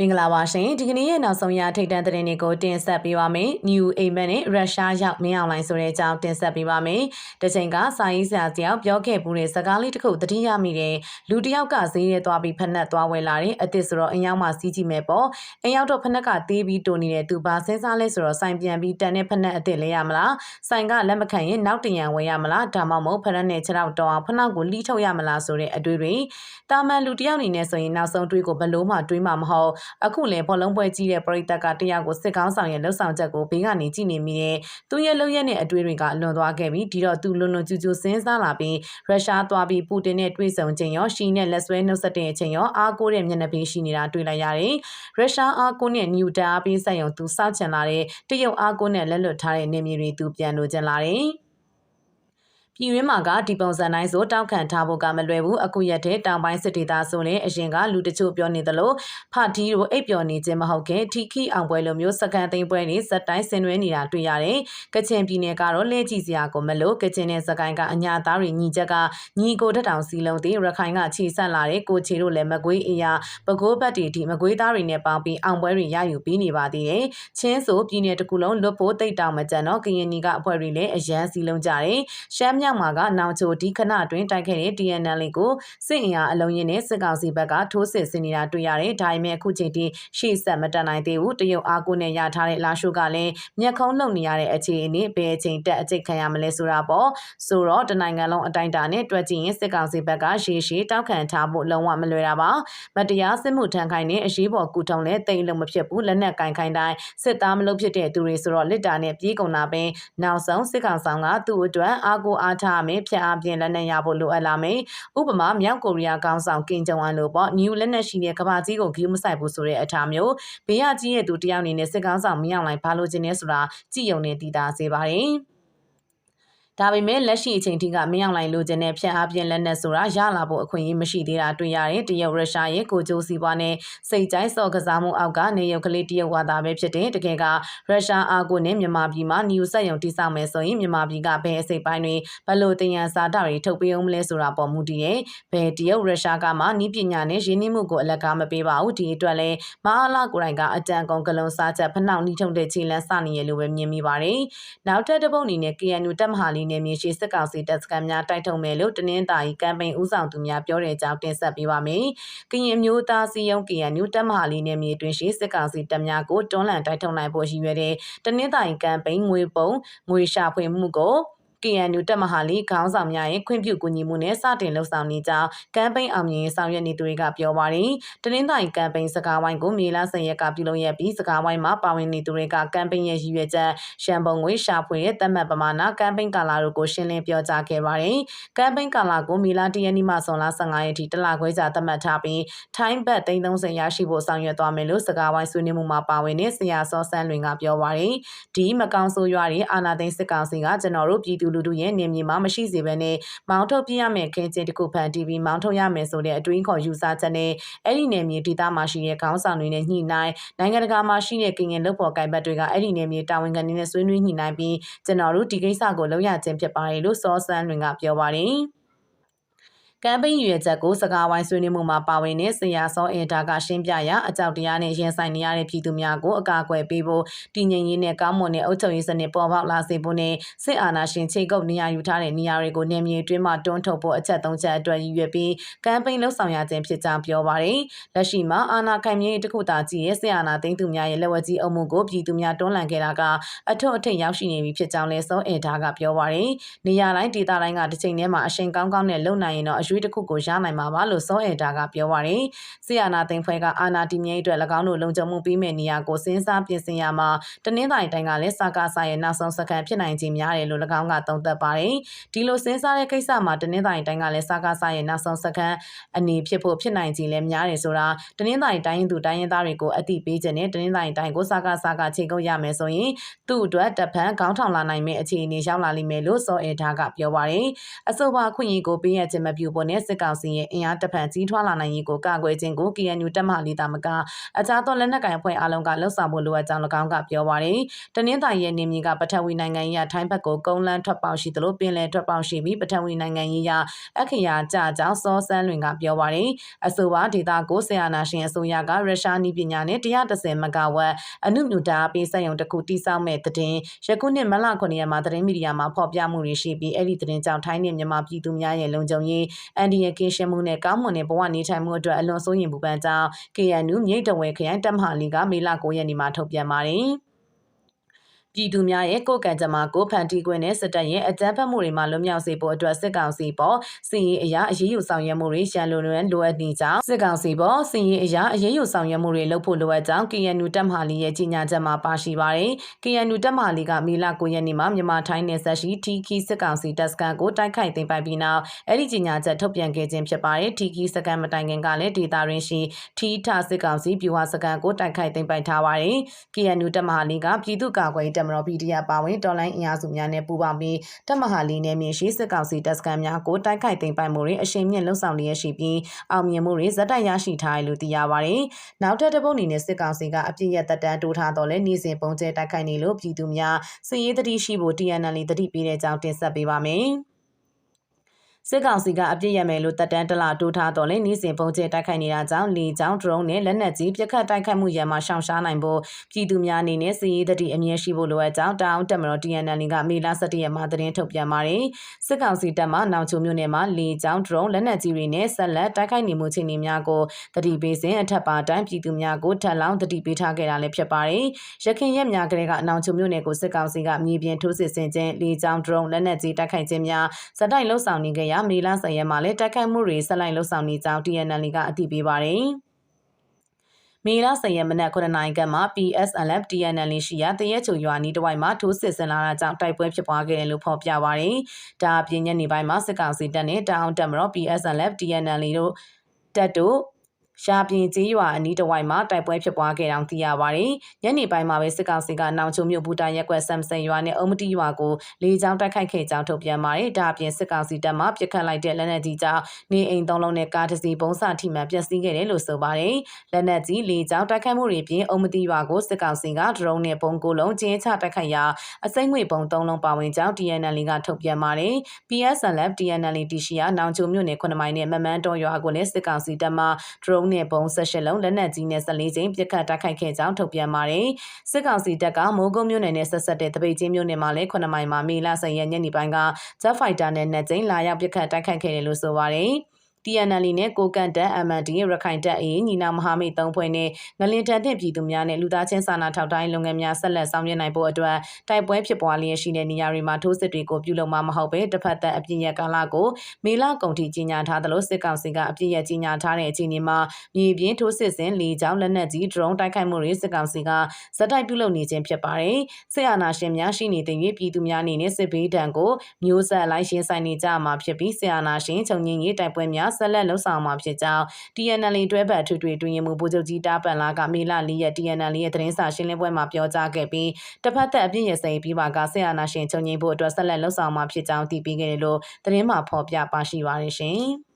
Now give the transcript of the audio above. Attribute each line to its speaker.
Speaker 1: မင်္ဂလာပါရှင်ဒီကနေ့ရဲ့နောက်ဆုံးရထိတ်တန့်သတင်းတွေကိုတင်ဆက်ပေးပါမယ်။ New Amen နဲ့ရုရှားရောက်မင်းအောင်လိုင်းဆိုတဲ့အကြောင်းတင်ဆက်ပေးပါမယ်။တချိန်ကစာရေးဆရာတယောက်ပြောခဲ့ပူတဲ့စကားလေးတစ်ခုသတိရမိတယ်။လူတစ်ယောက်ကဈေးရဲသွားပြီးဖက်နှက်သွားဝယ်လာတယ်။အစ်စ်ဆိုတော့အယောက်မှစီးကြည့်မယ်ပေါ့။အယောက်တော့ဖက်နှက်ကသေးပြီးတိုနေတဲ့သူပါစဉ်းစားလဲဆိုတော့စိုင်ပြန်ပြီးတန်တဲ့ဖက်နှက်အစ်စ်လဲရမလား။စိုင်ကလက်မခံရင်နောက်တရံဝယ်ရမလား။ဒါမှမဟုတ်ဖက်နှက်နဲ့ခြေထောက်တောင်းအောင်ဖက်နှက်ကိုလှီးထုတ်ရမလားဆိုတဲ့အတွေ့တွေတာမန်လူတစ်ယောက်အနေနဲ့ဆိုရင်နောက်ဆုံးတွေးကိုဘလို့မှတွေးမှာမဟုတ်အခုလည်းဘောလုံးပွဲကြီးတဲ့ပရိသတ်ကတယောက်ကိုစစ်ကောင်းဆောင်ရဲ့လှုပ်ဆောင်ချက်ကိုဘေးကနေကြည့်နေမိတဲ့သူရဲ့လှုပ်ရက်နဲ့အတွေ့တွေကအလွန်သွားခဲ့ပြီးဒီတော့သူလွန်လွန်ကျူးကျူးစဉ်းစားလာပြီးရုရှားသွားပြီးပူတင်နဲ့တွေ့ဆုံခြင်းရောရှီနဲ့လက်ဆွဲနှုတ်ဆက်တဲ့အချိန်ရောအားကိုးတဲ့မျက်နှာပေးရှိနေတာတွေ့လိုက်ရတယ်။ရုရှားအားကိုးနဲ့နျူတန်အားပေးဆက်ရုံသူစောက်ချင်လာတဲ့တရုတ်အားကိုးနဲ့လက်လွတ်ထားတဲ့နေမြေတွေသူပြန်လိုချင်လာတယ်။ ပြည်ရင်းမှာကဒီပုံစံတိုင်းဆိုတောက်ခံထားဖို့ကမလွယ်ဘူးအခုရက်တဲ့တောင်ပိုင်းစစ်ဒေသဆိုရင်အရင်ကလူတချို့ပြောနေသလိုဖာတီတို့အိပ်ပျော်နေခြင်းမဟုတ်ခင်ထီခီအောင်ပွဲလိုမျိုးစကန်သိမ်းပွဲတွေစက်တိုင်းဆင်နွှဲနေတာတွေ့ရတယ်ကချင်ပြည်နယ်ကတော့လဲကြည့်စရာကိုမလို့ကချင်နဲ့စကိုင်းကအညာသားတွေညီချက်ကညီကိုတက်တောင်စီလုံးသေးရခိုင်ကခြေဆက်လာတဲ့ကိုချီတို့လည်းမကွေးအေးရပကိုးဘတ်တီဒီမကွေးသားတွေနဲ့ပေါင်းပြီးအောင်ပွဲတွေရယူပြီးနေပါသေးတယ်ချင်းဆိုပြည်နယ်တစ်ခုလုံးလွတ်ဖို့တိတ်တောင်မကြံတော့ကရင်နီကအဖွဲ့တွေလည်းအရန်စီလုံးကြတယ်ရှမ်းမြောက်မှာကနောင်ချိုဒီခဏအတွင်းတိုက်ခဲ့တဲ့ DNL ကိုစစ်အင်အားအလုံးရင်းနဲ့စစ်ကောင်စီဘက်ကထိုးစစ်ဆင်နေတာတွေ့ရတယ်။ဒါပေမဲ့အခုချိန်ထိရှေ့ဆက်မတက်နိုင်သေးဘူး။တရုတ်အားကိုနဲ့ရထားတဲ့လာရှိုးကလည်းမျက်ခုံးလုံနေရတဲ့အခြေအနေဘယ်အချိန်တက်အကျိတ်ခံရမလဲဆိုတာပေါ့။ဆိုတော့တနိုင်ငံလုံးအတိုင်းအတာနဲ့တွက်ကြည့်ရင်စစ်ကောင်စီဘက်ကရှေ့ရှေ့တောက်ခံထားဖို့လုံးဝမလွယ်တာပါ။မတရားစစ်မှုထမ်းခိုင်းတဲ့အရေးပေါ်ကူထုံလဲတိတ်လုံးမဖြစ်ဘူးလက်နက်ကင်ခိုင်းတိုင်းစစ်သားမလုပ်ဖြစ်တဲ့သူတွေဆိုတော့လစ်တာနဲ့ပြေးကုန်တာပဲ။နောက်ဆုံးစစ်ကောင်ဆောင်ကသူ့အတွက်အားကိုအားထားမယ်ဖြတ်အားဖြင့်လက်နက်ရဖို့လိုအပ်လာမယ်။ဥပမာမြောက်ကိုရီးယားကောင်းဆောင်ကင်ဂျုံအန်လိုပေါ့နျူလက်နက်ရှိတဲ့ကမ္ဘာကြီးကိုဂီးမဆိုင်ဘူးဆိုတဲ့အထားမျိုးဘေးရကြီးရဲ့သူတယောက်အနေနဲ့စစ်ကောင်းဆောင်မရောက်လိုက်ဘာလို့ခြင်းလဲဆိုတာကြည့်ုံနဲ့တည်တာစေပါတယ်။ ဒါပေမဲ့လက်ရှိအချိန်ထိကမင်းအောင်လိုင်လိုချင်တဲ့ဖြတ်အားဖြင့်လက်နက်ဆိုတာရလာဖို့အခွင့်အရေးမရှိသေးတာတွေ့ရတယ်တရုတ်ရုရှားရဲ့ကိုကျိုးစီပွားနဲ့စိတ်ကြိုက်စော်ကစားမှုအောက်ကနေရုပ်ကလေးတရုတ်ဝါသာပဲဖြစ်တဲ့တကယ်ကရုရှားအားကိုနဲ့မြန်မာပြည်မှာနျူဆက်ယုံတိစောက်မယ်ဆိုရင်မြန်မာပြည်ကဘယ်အစိပ်ပိုင်းတွေဘလို့တင်ရန်စာတာတွေထုတ်ပေးအောင်မလဲဆိုတာပေါ်မူတည်ရဲ့ဘယ်တရုတ်ရုရှားကမှနီးပညာနဲ့ရင်းနှီးမှုကိုအလက်ကားမပေးပါဘူးဒီအတွက်လဲမဟာလာကိုယ်တိုင်ကအတန်ကုန်ကလုံးစားချက်ဖနှောက်နှီးထုံတဲ့ခြေလန်းစနေရလို့ပဲမြင်မိပါတယ်နောက်ထပ်တစ်ပုတ်အနေနဲ့ KNU တက်မဟာလီနယ်မြေရှိစစ်ကောင်စီတပ်စခန်းများတိုက်ထုတ်မယ်လို့တနင်္သာရီကမ်ပိန်းဦးဆောင်သူများပြောတဲ့အကြောင်းတင်ဆက်ပေးပါမယ်။ကရင်မျိုးသားစီယုံ KNU တပ်မဟာလီနယ်မြေတွင်ရှိစစ်ကောင်စီတပ်များကိုတွန်းလှန်တိုက်ထုတ်နိုင်ဖို့ရည်ရွယ်တဲ့တနင်္သာရီကမ်ပိန်းငွေပုံငွေရှာဖွေမှုကို KNU တပ်မဟာလီခေါင်းဆောင်များရဲ့ခွင့်ပြုကူညီမှုနဲ့စတင်လှုပ်ဆောင်နေကြောင်းကမ်ပိန်းအောင်မြင်ဆောင်ရွက်နေသူတွေကပြောပါတယ်။တနင်္သာရီကမ်ပိန်းစကားဝိုင်းကိုမေလ10ရက်ကပြုလုပ်ရပြီးစကားဝိုင်းမှာပါဝင်နေသူတွေကကမ်ပိန်းရဲ့ရည်ရွယ်ချက်ရှမ်းပုံငွေရှာဖွေတဲ့တတ်မှတ်ပမာဏကမ်ပိန်းကာလာတို့ကိုရှင်းလင်းပြောကြားခဲ့ပါတယ်။ကမ်ပိန်းကာလာကိုမေလ10ရက်နေ့မှဇွန်လ15ရက်ထိတလခွဲကြာသတ်မှတ်ထားပြီးထိုင်းဘတ်330ရရှိဖို့ဆောင်ရွက်သွားမယ်လို့စကားဝိုင်းဆွေးနွေးမှုမှာပါဝင်တဲ့ဆရာစောဆန်းလွင်ကပြောပါတယ်။ဒီမကောင်ဆိုးရွားတွေအာနာသိန်းစစ်ကောင်စီကကျွန်တော်တို့ပြည်သူလူထုရဲ့နေမြေမှာမရှိစေဘဲနဲ့မောင်းထုတ်ပြရမယ်ခင်းချင်းတစ်ခုဖန်တီးပြီးမောင်းထုတ်ရမယ်ဆိုတဲ့အတွင်းခေါ်ယူဆချက်နဲ့အဲ့ဒီနယ်မြေဒေသမှာရှိတဲ့ခေါင်းဆောင်တွေနဲ့ညှိနှိုင်းနိုင်ငံတကာမှာရှိတဲ့ကင်ငင်လုပ်ဖော်ကိုင်ဘတ်တွေကအဲ့ဒီနယ်မြေတာဝန်ခံတွေနဲ့ဆွေးနွေးညှိနှိုင်းပြီးကျွန်တော်တို့ဒီကိစ္စကိုလုပ်ရခြင်းဖြစ်ပါတယ်လို့စောစန်းလွင်ကပြောပါတယ် ကမ်ပိန်းရွေချက်ကိုစကားဝိုင်းဆွေးနွေးမှုမှာပါဝင်တဲ့ဆရာစောအင်တာကရှင်းပြရာအကြောက်တရားနဲ့ရင်ဆိုင်နေရတဲ့ပြည်သူများကိုအကာအကွယ်ပေးဖို့တည်ငြိမ်ရေးနဲ့ကောင်းမွန်တဲ့အုပ်ချုပ်ရေးစနစ်ပေါ်ပေါက်လာစေဖို့နဲ့စစ်အာဏာရှင်ချိန်ကုပ်နေရာယူထားတဲ့နေရာတွေကိုနေမြေတွင်းမှာတွန်းထုတ်ဖို့အချက်သုံးချက်အတွက်ရည်ရွယ်ပြီးကမ်ပိန်းလှုပ်ဆောင်ရခြင်းဖြစ်ကြောင်းပြောပါတယ်။လက်ရှိမှာအာဏာခံမြေတစ်ခုသာကြည့်ရဲ့စစ်အာဏာသိမ်းသူများရဲ့လက်ဝဲကြီးအုပ်မှုကိုပြည်သူများတွန်းလှန်ခဲ့တာကအထွတ်အထိပ်ရောက်ရှိနေပြီဖြစ်ကြောင်းလည်းစောအင်တာကပြောပါတယ်။နေရာတိုင်းဒေသတိုင်းကတစ်ချိန်တည်းမှာအရှင်ကောင်းကောင်းနဲ့လုံနိုင်ရင်တော့အရွေးတစ်ခုကိုရနိုင်မှာပါလို့စောအင်တာကပြောပါတယ်။ဆီယာနာသိန်းဖွဲကအာနာတီမြေအတွက်၎င်းတို့လုံခြုံမှုပေးမဲ့နေရာကိုစဉ်းစားပြင်ဆင်ရမှာတနင်္သာရီတိုင်းကလည်းစာကားစာရဲ့နောက်ဆုံးစကန်ဖြစ်နိုင်ခြင်းများတယ်လို့၎င်းကသုံးသပ်ပါတယ်။ဒီလိုစဉ်းစားတဲ့ကိစ္စမှာတနင်္သာရီတိုင်းကလည်းစာကားစာရဲ့နောက်ဆုံးစကန်အနေဖြစ်ဖို့ဖြစ်နိုင်ခြင်းလည်းများတယ်ဆိုတာတနင်္သာရီတိုင်းသူတိုင်းရင်းသားတွေကိုအသိပေးခြင်းနဲ့တနင်္သာရီတိုင်းကိုစာကားစာကချိန်ကုန်ရမယ်ဆိုရင်သူ့အတွက်တပံခေါင်းထောင်လာနိုင်မယ့်အခြေအနေရောက်လာလိမ့်မယ်လို့စောအင်တာကပြောပါတယ်။အဆိုပါခွင့်ရကိုပေးရခြင်းမပြုပေါ်နဲ့စစ်ကောင်စီရဲ့အင်အားတစ်ဖန်ကြီးထွားလာနိုင်ရေးကိုကာကွယ်ခြင်းကို KNU တပ်မဟာလေးတာမကအခြားသောလက်နက်ကိုင်အဖွဲ့အလုံးကလှုပ်ဆောင်ဖို့လိုအပ်ကြောင်း၎င်းကပြောပါရယ်တနင်္သာရီရဲ့နေမြေကပထဝီနိုင်ငံရေးအထိုင်းဘက်ကိုကုန်းလန်းထွက်ပေါက်ရှိသလိုပင်လယ်ထွက်ပေါက်ရှိပြီးပထဝီနိုင်ငံရေးအအခရာကြကြောင်းစောစန်းလွင်ကပြောပါရယ်အဆိုပါဒေတာကိုဆီယနာရှင်အစိုးရကရုရှားနည်းပညာနဲ့130မဂါဝတ်အနုမြူတာပေးစက်ရုံတစ်ခုတိစောက်မဲ့တဲ့တင်ယခုနှစ်မလ9ရက်မှာသတင်းမီဒီယာမှာဖော်ပြမှုတွေရှိပြီးအဲ့ဒီသတင်းကြောင့်ထိုင်းနဲ့မြန်မာပြည်သူများရဲ့လုံခြုံရေးအန်ဒီယကင်းရှင်းမှုနဲ့ကောင်းမွန်တဲ့ဘဝနေထိုင်မှုအတွက်အလွန်စိုးရိမ်ပူပန်ကြောင်း KNU မြိတ်တဝဲခရိုင်တပ်မဟာလီကမေလ9ရက်နေ့မှာထုတ်ပြန်ပါတယ်။ ပြည်သူများရဲ့ကိုယ်ကံကြမ္မာကိုဖန်တီးခွင့်နဲ့စစ်တပ်ရဲ့အကြမ်းဖက်မှုတွေမှလွတ်မြောက်စေဖို့အတွက်စစ်ကောင်စီပေါ်စီရင်အရာအရေးယူဆောင်ရွက်မှုတွေရန်လိုလွန်းလိုအပ်နေကြောင်းစစ်ကောင်စီပေါ်စီရင်အရာအရေးယူဆောင်ရွက်မှုတွေလုပ်ဖို့လိုအပ်ကြောင်း KNU တပ်မဟာလီရဲ့ကြီးညာချက်မှာပါရှိပါတယ်။ KNU တပ်မဟာလီကမေလ9ရက်နေ့မှာမြန်မာထိုင်းနယ်စပ်ရှိ TK စစ်ကောင်စီတပ်စခန်းကိုတိုက်ခိုက်သိမ်းပိုက်ပြီးနောက်အဲ့ဒီကြီးညာချက်ထုတ်ပြန်ခဲ့ခြင်းဖြစ်ပါတယ်။ TK စခန်းမတိုင်ခင်ကလည်းဒေတာရင်းရှိထီထစစ်ကောင်စီပြူဟာစခန်းကိုတိုက်ခိုက်သိမ်းပိုက်ထားပါတယ်။ KNU တပ်မဟာလီကပြည်သူ့ကာကွယ်ရေးတပ်မတော် PDF ပါဝင်တော်လိုင်းအင်အားစုများနဲ့ပူးပေါင်းပြီးတပ်မဟာလီနယ်မြေရှိစစ်ကောင်စီတပ်စခန်းများကိုတိုက်ခိုက်သိမ်းပိုက်မှုတွေအရှိန်မြင့်လှုံ့ဆော်လျက်ရှိပြီးအောင်မြင်မှုတွေဇက်တိုက်ရရှိထားတယ်လို့သိရပါတယ်။နောက်ထပ်တစ်ပုတ်အနေနဲ့စစ်ကောင်စီကအပြစ်ရသက်တမ်းတိုးထားတော့လဲနေ့စဉ်ပုံကျဲတိုက်ခိုက်နေလို့ပြည်သူများစစ်ရေးတတိရှိဖို့ TNL တတိပေးတဲ့အကြောင်းတင်ဆက်ပေးပါမယ်။ စစ်ကောင်စီကအပြစ်ရမယ်လို့တပ်တန်းတလတိုးထားတော်လဲနေ့စဉ်ပုံကျဲတိုက်ခိုက်နေတာကြောင့်လေကြောင်းဒရုန်းနဲ့လက်နက်ကြီးပစ်ခတ်တိုက်ခိုက်မှုရန်မှာရှောင်ရှားနိုင်ဖို့ပြည်သူများအနေနဲ့စီရေးတတိအမြဲရှိဖို့လိုအပ်ကြောင်းတောင်တက်မတော် TNL ကမေလ17ရက်မှာသတင်းထုတ်ပြန်ပါတယ်စစ်ကောင်စီတပ်မှနောင်ချုံမြို့နယ်မှာလေကြောင်းဒရုန်းလက်နက်ကြီးတွေနဲ့ဆက်လက်တိုက်ခိုက်နေမှုအခြေအနေများကိုတတိပေးစဉ်အထက်ပါတိုင်းပြည်သူများကိုထပ်လောင်းတတိပေးထားခဲ့တာလည်းဖြစ်ပါတယ်ရခိုင်ရက်များကလေးကနောင်ချုံမြို့နယ်ကိုစစ်ကောင်စီကမြေပြင်ထိုးစစ်ဆင်ခြင်းလေကြောင်းဒရုန်းလက်နက်ကြီးတိုက်ခိုက်ခြင်းများစတိုက်လှုပ်ဆောင်နေကြရမေလ10ရက်မှာလည်းတိုက်ခိုက်မှုတွေဆက်လိုက်လှုပ်ဆောင်နေကြောင်း TNL ကအသိပေးပါတယ်။မေလ10ရက်မနက်9နာရီကမှ PSLF TNL ရှိရာတရဲချုံရွာနီးတစ်ဝိုက်မှာထိုးစစ်ဆင်လာတာကြောင့်တိုက်ပွဲဖြစ်ပွားခဲ့တယ်လို့ဖော်ပြပါရယ်။ဒါအပြင်ညနေပိုင်းမှာစစ်ကောင်စီတပ်နဲ့တောင်တက်မတော် PSLF TNL တို့တပ်တို့ ရှားပြင်ကျေးရွာအနီးတစ်ဝိုက်မှာတိုက်ပွဲဖြစ်ပွားခဲ့တောင်သိရပါတယ်။ညနေပိုင်းမှာပဲစစ်ကောင်စီကနောင်ချုံမြို့ဘူတာရက်ကွက်ဆမ်ဆန်ရွာနဲ့အုံမတီရွာကိုလေကြောင်းတိုက်ခိုက်ခဲ့ကြောင်းထုတ်ပြန်ပါတယ်။ဒါအပြင်စစ်ကောင်စီတပ်မှပစ်ခတ်လိုက်တဲ့လက်နက်ကြီးကြောင့်နေအိမ်သုံးလုံးနဲ့ကားတစ်စီးပုံစထိမှန်ပျက်စီးခဲ့တယ်လို့ဆိုပါတယ်။လက်နက်ကြီးလေကြောင်းတိုက်ခိုက်မှုတွေပြင်အုံမတီရွာကိုစစ်ကောင်စီကဒရုန်းနဲ့ပုံကိုလုံးကျင်းချတိုက်ခိုက်ရာအစိမ့်ငွေပုံသုံးလုံးပါဝင်ကြောင်း TNL ကထုတ်ပြန်ပါတယ်။ PSLF TNL တရှိယာနောင်ချုံမြို့နယ်9မိုင်နဲ့မမန်းတော်ရွာကိုလည်းစစ်ကောင်စီတပ်မှဒရုန်းနဲ့ပုံ18လုံးလက်နက်ကြီးနဲ့14ကြိမ်ပစ်ခတ်တိုက်ခိုက်ခဲ့ကြောင်းထုတ်ပြန်ပါတယ်။စစ်ကောင်စီတပ်ကမိုးကုတ်မြို့နယ်နဲ့ဆက်ဆက်တဲ့တပိတ်ချင်းမြို့နယ်မှာလည်း9မိုင်မှာမေလ10ရက်ညနေပိုင်းက Jet Fighter နဲ့2ကြိမ်လာရောက်ပစ်ခတ်တိုက်ခိုက်ခဲ့တယ်လို့ဆိုပါတယ်။ TNL နဲ့ကိုကန့်တက် MND ရခိုင်တပ်အေးညီနောင်မဟာမိတ်သုံးဖွဲ့နဲ့ငလင်တန်တဲ့ပြည်သူများနဲ့လူသားချင်းစာနာထောက်တိုင်းလုပ်ငန်းများဆက်လက်ဆောင်ရွက်နိုင်ဖို့အတွက်တိုက်ပွဲဖြစ်ပွားလျက်ရှိတဲ့နေရာတွေမှာထိုးစစ်တွေကိုပြုလုပ်မှာမဟုတ်ဘဲတစ်ဖက်သက်အပြစ်ရကာလကိုမေလကုန်ထိကြီးညာထားသလိုစစ်ကောင်စီကအပြစ်ရကြီးညာထားတဲ့အခြေအနေမှာမြေပြင်ထိုးစစ်ဆင်လေကြောင်းလက်နက်ကြီးဒရုန်းတိုက်ခိုက်မှုတွေစစ်ကောင်စီကဇက်တိုက်ပြုလုပ်နေခြင်းဖြစ်ပါတယ်။စစ်အာဏာရှင်များရှိနေတဲ့၍ပြည်သူများအနေနဲ့စစ်ဘေးဒဏ်ကိုမျိုးဆက်လိုက်ရှင်းဆိုင်နေကြမှာဖြစ်ပြီးစစ်အာဏာရှင်ချုပ်ငြိမ်းရေးတိုက်ပွဲများဆက်လက်လှုပ်ဆောင်မှာဖြစ်ကြောင်း TNL တွဲဘက်ထွေထွေတွင်ရင်မှုဗိုလ်ချုပ်ကြီးတာပန်လာကမေလ၄ရက် TNL ရဲ့သတင်းစာရှင်းလင်းပွဲမှာပြောကြားခဲ့ပြီးတစ်ဖက်သက်အပြည့်ရစိပြီးပါကဆရာနာရှင်ချုပ်ငြိမ်းဖို့အတွက်ဆက်လက်လှုပ်ဆောင်မှာဖြစ်ကြောင်းတည်ပြီးခဲ့တယ်လို့သတင်းမှာဖော်ပြပါရှိပါရရှင်။